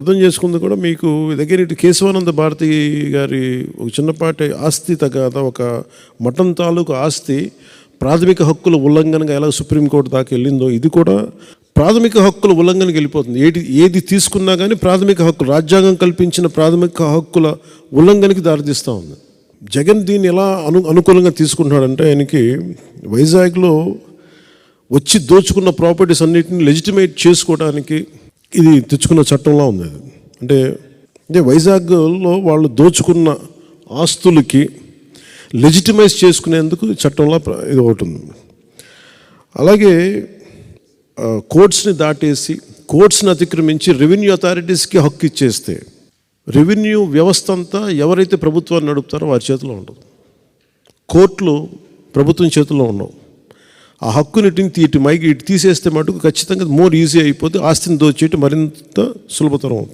అర్థం చేసుకుంది కూడా మీకు దగ్గర ఇటు కేశవానంద భారతి గారి ఒక చిన్నపాటి ఆస్తి తగ్గ ఒక మఠం తాలూకు ఆస్తి ప్రాథమిక హక్కుల ఉల్లంఘనగా ఎలా సుప్రీంకోర్టు దాకా వెళ్ళిందో ఇది కూడా ప్రాథమిక హక్కుల ఉల్లంఘనకి వెళ్ళిపోతుంది. ఏది ఏది తీసుకున్నా కానీ ప్రాథమిక హక్కులు రాజ్యాంగం కల్పించిన ప్రాథమిక హక్కుల ఉల్లంఘనకి దారితీస్తూ ఉంది. జగన్ దీన్ని ఎలా అను అనుకూలంగా తీసుకుంటున్నాడంటే ఆయనకి వైజాగ్లో వచ్చి దోచుకున్న ప్రాపర్టీస్ అన్నిటిని లెజిటిమేట్ చేసుకోవడానికి ఇది తెచ్చుకున్న చట్టంలా ఉంది అది. అంటే అంటే వైజాగ్లో వాళ్ళు దోచుకున్న ఆస్తులకి లెజిటిమైజ్ చేసుకునేందుకు చట్టంలా చట్టంలో ఇది ఒకటి ఉంది. అలాగే కోర్ట్స్ని దాటేసి కోర్ట్స్ని అతిక్రమించి రెవెన్యూ అథారిటీస్కి హక్కు ఇచ్చేస్తే రెవెన్యూ వ్యవస్థ అంతా ఎవరైతే ప్రభుత్వాన్ని నడుపుతారో వారి చేతిలో ఉండదు. కోర్టులు ప్రభుత్వం చేతిలో ఉండవు. ఆ హక్కుని ఇటు మైకి ఇటు తీసేస్తే మటుకు ఖచ్చితంగా మోర్ ఈజీ అయిపోతే ఆస్తిని దోచేయటం మరింత సులభతరం అవుతుంది.